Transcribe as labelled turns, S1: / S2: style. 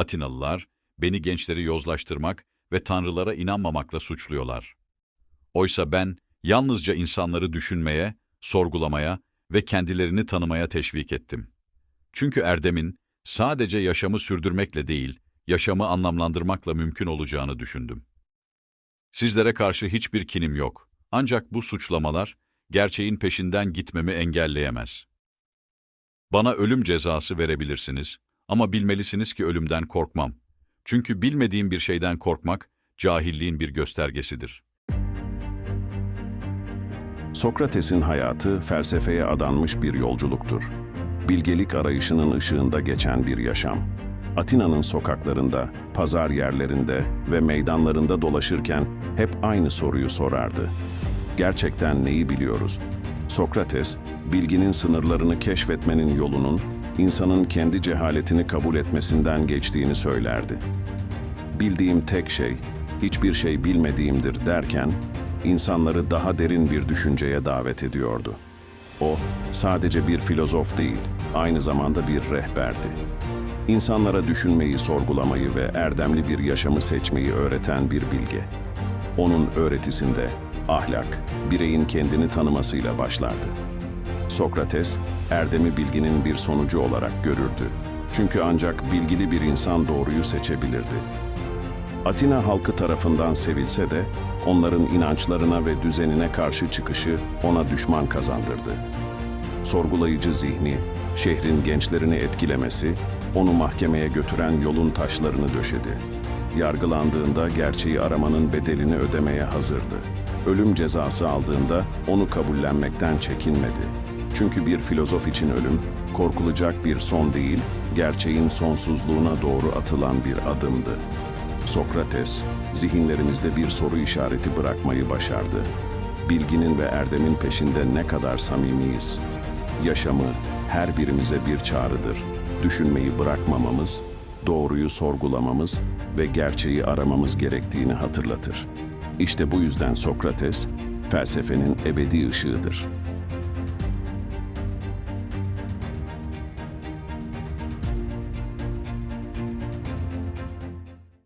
S1: Atinalılar, beni gençleri yozlaştırmak ve tanrılara inanmamakla suçluyorlar. Oysa ben yalnızca insanları düşünmeye, sorgulamaya ve kendilerini tanımaya teşvik ettim. Çünkü erdemin sadece yaşamı sürdürmekle değil, yaşamı anlamlandırmakla mümkün olacağını düşündüm. Sizlere karşı hiçbir kinim yok. Ancak bu suçlamalar gerçeğin peşinden gitmemi engelleyemez. Bana ölüm cezası verebilirsiniz ama bilmelisiniz ki ölümden korkmam. Çünkü bilmediğim bir şeyden korkmak cahilliğin bir göstergesidir.
S2: Sokrates'in hayatı felsefeye adanmış bir yolculuktur. Bilgelik arayışının ışığında geçen bir yaşam. Atina'nın sokaklarında, pazar yerlerinde ve meydanlarında dolaşırken hep aynı soruyu sorardı. Gerçekten neyi biliyoruz? Sokrates, bilginin sınırlarını keşfetmenin yolunun, insanın kendi cehaletini kabul etmesinden geçtiğini söylerdi. Bildiğim tek şey, hiçbir şey bilmediğimdir derken, insanları daha derin bir düşünceye davet ediyordu. O, sadece bir filozof değil, aynı zamanda bir rehberdi. İnsanlara düşünmeyi, sorgulamayı ve erdemli bir yaşamı seçmeyi öğreten bir bilge. Onun öğretisinde ahlak, bireyin kendini tanımasıyla başlardı. Sokrates, erdemi bilginin bir sonucu olarak görürdü. Çünkü ancak bilgili bir insan doğruyu seçebilirdi. Atina halkı tarafından sevilse de onların inançlarına ve düzenine karşı çıkışı ona düşman kazandırdı. Sorgulayıcı zihni, şehrin gençlerini etkilemesi, onu mahkemeye götüren yolun taşlarını döşedi. Yargılandığında gerçeği aramanın bedelini ödemeye hazırdı. Ölüm cezası aldığında onu kabullenmekten çekinmedi. Çünkü bir filozof için ölüm, korkulacak bir son değil, gerçeğin sonsuzluğuna doğru atılan bir adımdı. Sokrates, zihinlerimizde bir soru işareti bırakmayı başardı. Bilginin ve erdemin peşinde ne kadar samimiyiz? Yaşamı her birimize bir çağrıdır. Düşünmeyi bırakmamamız, doğruyu sorgulamamız ve gerçeği aramamız gerektiğini hatırlatır. İşte bu yüzden Sokrates, felsefenin ebedi ışığıdır.